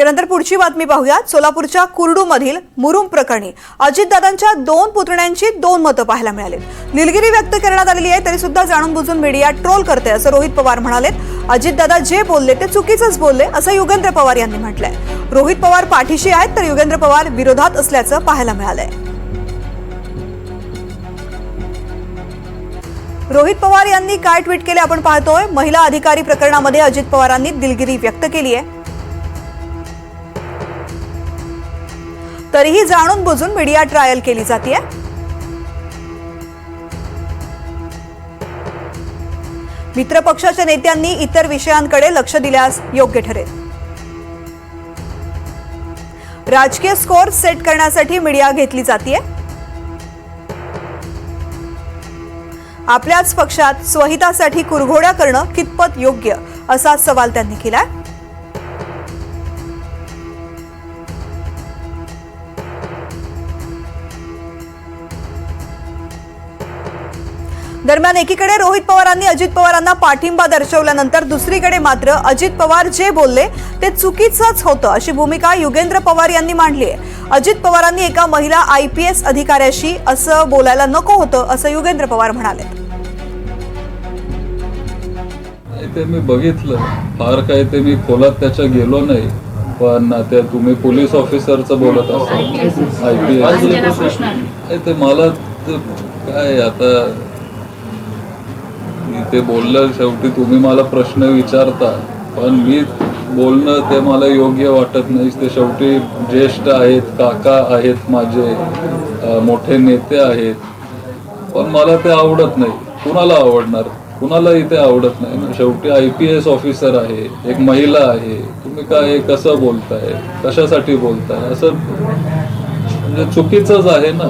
यानंतर पुढची बातमी पाहूयात. सोलापूरच्या कुर्डूमधील मुरुम प्रकरणी अजितदादांच्या दोन पुतण्यांची दोन मतं पाहायला मिळालीत. निलगिरी व्यक्त करण्यात आलेली आहे तरी सुद्धा जाणून बुजून मीडिया ट्रोल करते असं रोहित पवार म्हणालेत. अजितदादा जे बोलले ते चुकीचंच बोलले असं युगेंद्र पवार यांनी म्हटलंय. रोहित पवार पाठीशी आहेत तर युगेंद्र पवार विरोधात असल्याचं पाहायला मिळालंय. रोहित पवार यांनी काय ट्विट केले आपण पाहतोय. महिला अधिकारी प्रकरणामध्ये अजित पवारांनी दिलगिरी व्यक्त केली आहे. तरीही जाणून बुजून मीडिया ट्रायल केली जाते मित्रपक्षाच्या नेत्यांनी इतर विषयांकडे लक्ष दिल्यास योग्य ठरेल. राजकीय स्कोअर सेट करण्यासाठी मीडिया घेतली जाते आपल्याच पक्षात स्वहितासाठी कुरघोड्या करणं कितपत योग्य असा सवाल त्यांनी केलाय. दरम्यान एकीकडे रोहित पवारांनी अजित पवारांना पाठिंबा दर्शवल्यानंतर दुसरीकडे मात्र अजित पवार जे बोलले ते चुकीचंच होतं अशी भूमिका युगेंद्र पवार यांनी मांडली आहे. अजित पवारांनी एका महिला आय पी एस अधिकाऱ्याशी असं बोलायला नको होतं असं युगेंद्र पवार म्हणाले. ते मी बघितलं. फार काही ते मी खोलात त्याच्या गेलो नाही पण ते तुम्ही पोलीस ऑफिसरचं बोलत असाल. आय पी एस ते मला काय आता ते बोललं शेवटी तुम्ही मला प्रश्न विचारता पण मी बोलणं ते मला योग्य वाटत नाही ते शेवटी ज्येष्ठ आहेत काका आहेत माझे मोठे नेते आहेत. पण मला ते आवडत नाही. कुणाला आवडणार? कुणालाही ते आवडत नाही ना. शेवटी आय पी एस ऑफिसर आहे एक महिला आहे. तुम्ही काय कसं बोलताय? कशासाठी बोलताय? असं म्हणजे चुकीचंच आहे ना.